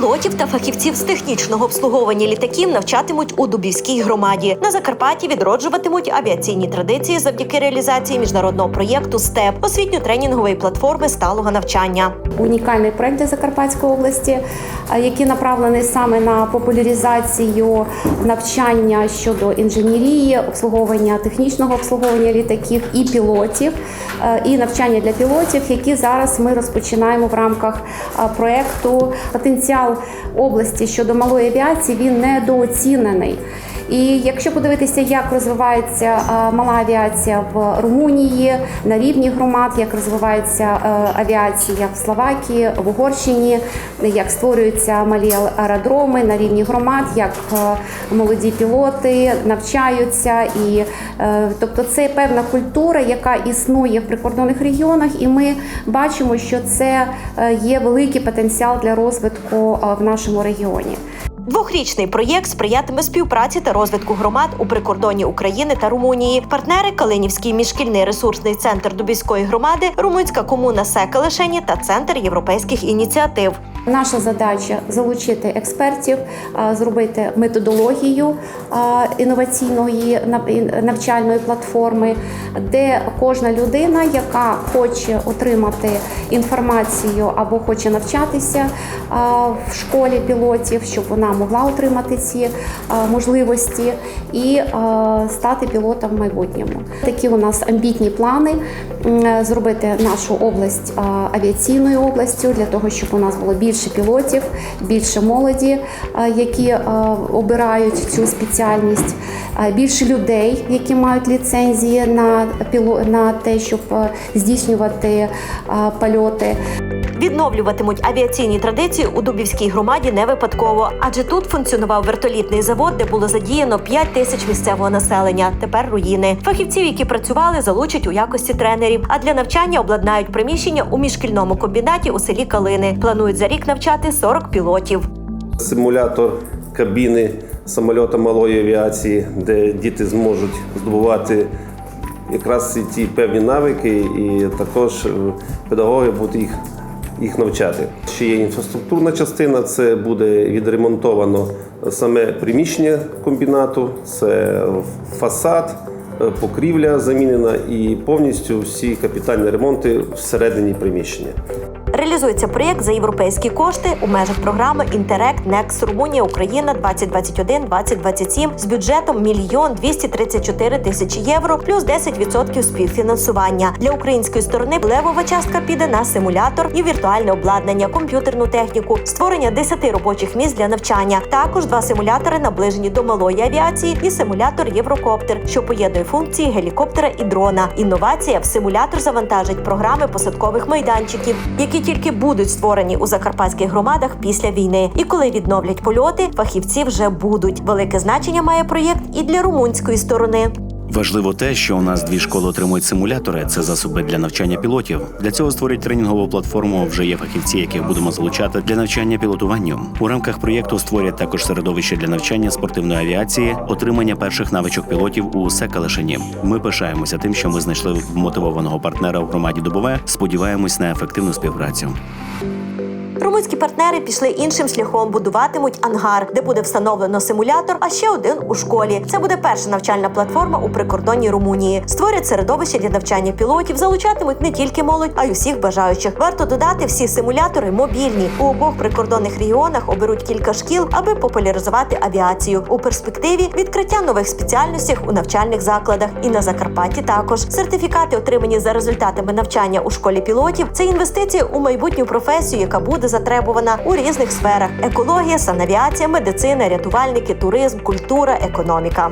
Пілотів та фахівців з технічного обслуговування літаків навчатимуть у Дубівській громаді. На Закарпатті відроджуватимуть авіаційні традиції завдяки реалізації міжнародного проєкту СТЕП освітньо-тренінгової платформи сталого навчання. унікальний проект для Закарпатської області, який направлений саме на популяризацію навчання щодо інженерії, обслуговування технічного обслуговування літаків і пілотів, і навчання для пілотів, які зараз ми розпочинаємо в рамках а, проекту. Потенціал області щодо малої авіації він недооцінений. І якщо подивитися, як розвивається е, мала авіація в Румунії на рівні громад, як розвивається е, авіація в Словакії, в Угорщині, як створюються малі аеродроми на рівні громад, як е, молоді пілоти навчаються, і тобто це певна культура, яка існує в прикордонних регіонах, і ми бачимо, що це є великий потенціал для розвитку в нашому регіоні. Двохрічний проєкт сприятиме співпраці та розвитку громад у прикордонні України та Румунії. Партнери Калинівський міжшкільний ресурсний центр Дубівської громади, Румунська комуна Секалишені та Центр європейських ініціатив. Наша задача залучити експертів, зробити методологію інноваційної навчальної платформи, де кожна людина, яка хоче отримати інформацію або хоче навчатися в школі пілотів, щоб вона могла отримати ці можливості і стати пілотом в майбутньому. Такі у нас амбітні плани зробити нашу область авіаційною областю для того, щоб у нас було більше пілотів, більше молоді, які обирають цю спеціальність, більше людей, які мають ліцензії на на те, щоб здійснювати польоти. Відновлюватимуть авіаційні традиції у Дубівській громаді не випадково, адже тут функціонував вертолітний завод, де було задіяно 5 тисяч місцевого населення. Тепер руїни. Фахівців, які працювали, залучать у якості тренерів. А для навчання обладнають приміщення у міжшкільному комбінаті у селі Калини. Планують за рік навчати 40 пілотів. Симулятор кабіни самольота малої авіації, де діти зможуть здобувати якраз ці певні навики, і також е, педагоги будуть їх, їх навчати. Ще є інфраструктурна частина, це буде відремонтовано саме приміщення комбінату, це фасад, е, покрівля замінена і повністю всі капітальні ремонти всередині приміщення. Реалізується проєкт за європейські кошти у межах програми Інтерект Некс Румунія Україна 2021-2027 з бюджетом мільйон 234 тисячі євро плюс 10% співфінансування. Для української сторони левова частка піде на симулятор і віртуальне обладнання, комп'ютерну техніку, створення 10 робочих місць для навчання. Також два симулятори наближені до малої авіації і симулятор Єврокоптер, що поєднує функції гелікоптера і дрона. Інновація в симулятор завантажить програми посадкових майданчиків, які тільки будуть створені у закарпатських громадах після війни. І коли відновлять польоти, фахівці вже будуть. Велике значення має проєкт і для румунської сторони. Важливо те, що у нас дві школи отримують симулятори. Це засоби для навчання пілотів. Для цього створять тренінгову платформу. Вже є фахівці, яких будемо залучати для навчання пілотуванню. У рамках проєкту створять також середовище для навчання спортивної авіації, отримання перших навичок пілотів у Секалишині. Ми пишаємося тим, що ми знайшли мотивованого партнера у громаді Дубове. Сподіваємось на ефективну співпрацю. Румунські партнери пішли іншим шляхом, будуватимуть ангар, де буде встановлено симулятор, а ще один у школі. Це буде перша навчальна платформа у прикордонній Румунії. Створять середовище для навчання пілотів, залучатимуть не тільки молодь, а й усіх бажаючих. Варто додати, всі симулятори мобільні. У обох прикордонних регіонах оберуть кілька шкіл, аби популяризувати авіацію. У перспективі відкриття нових спеціальностей у навчальних закладах. І на Закарпатті також сертифікати, отримані за результатами навчання у школі пілотів. Це інвестиції у майбутню професію, яка буде затребувана у різних сферах: екологія, санавіація, медицина, рятувальники, туризм, культура, економіка.